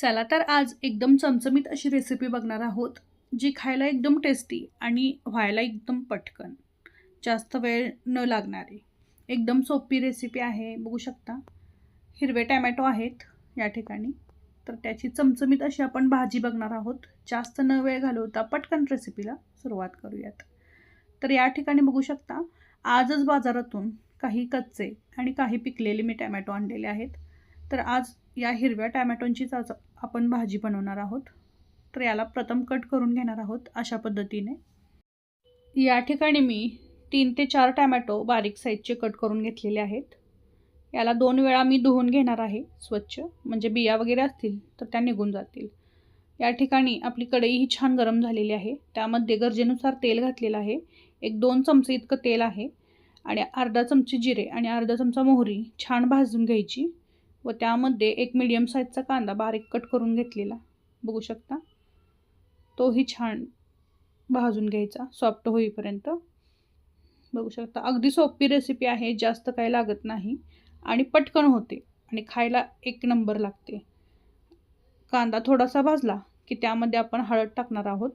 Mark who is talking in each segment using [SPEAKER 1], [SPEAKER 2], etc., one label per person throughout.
[SPEAKER 1] चला तर आज एकदम चमचमीत अशी रेसिपी बघणार आहोत जी खायला एकदम टेस्टी आणि व्हायला एकदम पटकन. जास्त वेळ न लागणारी. एकदम सोपी रेसिपी आहे बघू शकता. हिरवे टॅमॅटो आहेत या ठिकाणी. तर त्याची चमचमीत अशी आपण भाजी बघणार आहोत. जास्त न वेळ घालवता पटकन रेसिपीला सुरुवात करूयात. तर या ठिकाणी बघू शकता आजच बाजारातून काही कच्चे आणि काही पिकलेले मी टॅमॅटो आणलेले आहेत. तर आज या हिरव्या टॅमॅटोंचीच आज आपण भाजी बनवणार आहोत. तर याला प्रथम कट करून घेणार आहोत अशा पद्धतीने. या ठिकाणी मी तीन ते चार टॅमॅटो बारीक साईजचे कट करून घेतलेले आहेत. याला दोन वेळा मी धुवून घेणार आहे स्वच्छ. म्हणजे बिया वगैरे असतील तर त्या निघून जातील. या ठिकाणी आपली कढई ही छान गरम झालेली आहे. त्यामध्ये गरजेनुसार तेल घातलेलं आहे. एक दोन चमचे इतकं तेल आहे. आणि अर्धा चमचे जिरे आणि अर्धा चमचा मोहरी छान भाजून घ्यायची. व त्यामध्ये एक मीडियम साईजचा कांदा बारीक कट करून घेतलेला. बघू शकता? तोही छान भाजून घ्यायचा. सॉफ्ट होईपर्यंत. बघू शकता? अगदी सोपी रेसिपी आहे जास्त काही लागत नाही. आणि पटकन होते. आणि खायला एक नंबर लागते. कांदा थोडासा भाजला की त्यामध्ये आपण हळद टाकणार आहोत.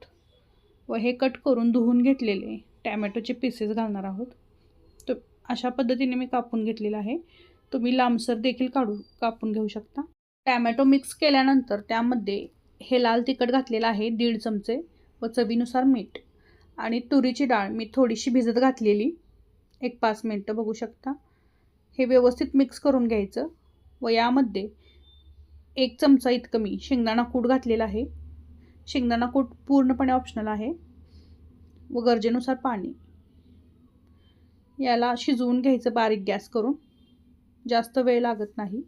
[SPEAKER 1] व हे कट करून धुवून घेतलेले टॅमॅटोचे पीसेस घालणार आहोत. तर अशा पद्धतीने मी कापून घेतलेलं आहे. तुम्ही लांबसर देखील काढू कापून घेऊ शकता. टॅमॅटो मिक्स केल्यानंतर त्यामध्ये हे लाल तिखट घातलेलं आहे दीड चमचे व चवीनुसार मीठ. आणि तुरीची डाळ मी थोडीशी भिजत घातलेली. एक पाच मिनटं बघू शकता. हे व्यवस्थित मिक्स करून घ्यायचं. व यामध्ये एक चमचा इतकं मी शेंगदाणा कूट घातलेला आहे. शेंगदाणा कूट पूर्णपणे ऑप्शनल आहे. व गरजेनुसार पाणी. याला शिजवून घ्यायचं बारीक गॅस करून. जास्त वेळ लागत नाही.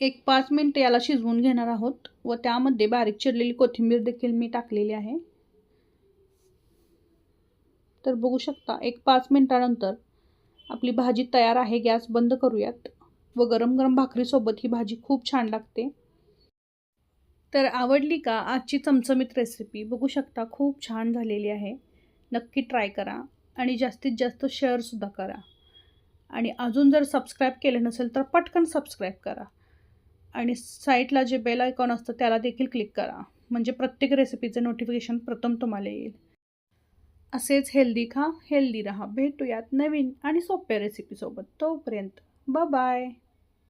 [SPEAKER 1] एक पाच मिनटं याला शिजवून घेणार आहोत व त्यामध्ये बारीक चिरलेली कोथिंबीर देखील मी टाकलेली आहे. तर बघू शकता एक पाच मिनटानंतर आपली भाजी तयार आहे गॅस बंद करूयात व गरम गरम भाकरीसोबत ही भाजी खूप छान लागते. तर आवडली का आजची चमचमीत रेसिपी बघू शकता खूप छान झालेली आहे. नक्की ट्राय करा आणि जास्तीत जास्त शेअरसुद्धा करा. आणि अजून जर सबस्क्राईब केलं नसेल तर पटकन सबस्क्राईब करा. आणि साईटला जे बेल आयकॉन असतं त्याला देखील क्लिक करा. म्हणजे प्रत्येक रेसिपीचं नोटिफिकेशन प्रथम तुम्हाला येईल. असेच हेल्दी खा हेल्दी राहा. भेटूयात नवीन आणि सोप्या रेसिपीसोबत तोपर्यंत. बाय